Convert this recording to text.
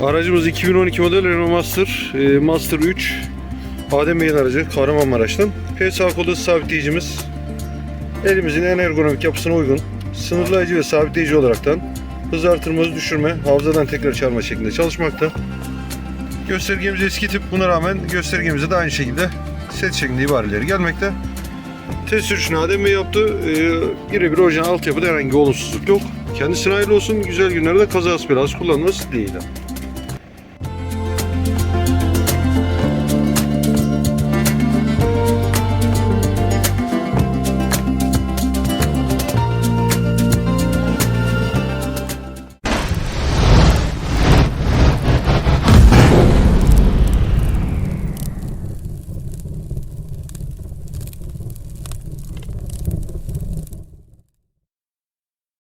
Aracımız 2012 model Renault Master, e, Master 3. Adem Bey'in aracı Kahramanmaraş'tan. PSA kodu sabitleyicimiz. Elimizin en ergonomik yapısına uygun. Sınırlayıcı ve sabitleyici olaraktan hız artırma, düşürme, hafızadan tekrar çağırma şeklinde çalışmakta. Göstergemiz eski tip. Buna rağmen göstergemize de aynı şekilde set şeklinde ibareleri gelmekte. Test sürüşünü Adem Bey yaptı. Ee, birebir orijinal altyapıda herhangi bir olumsuzluk yok. Kendisine hayırlı olsun. Güzel günlerde kazası belası kullanması dileğiyle.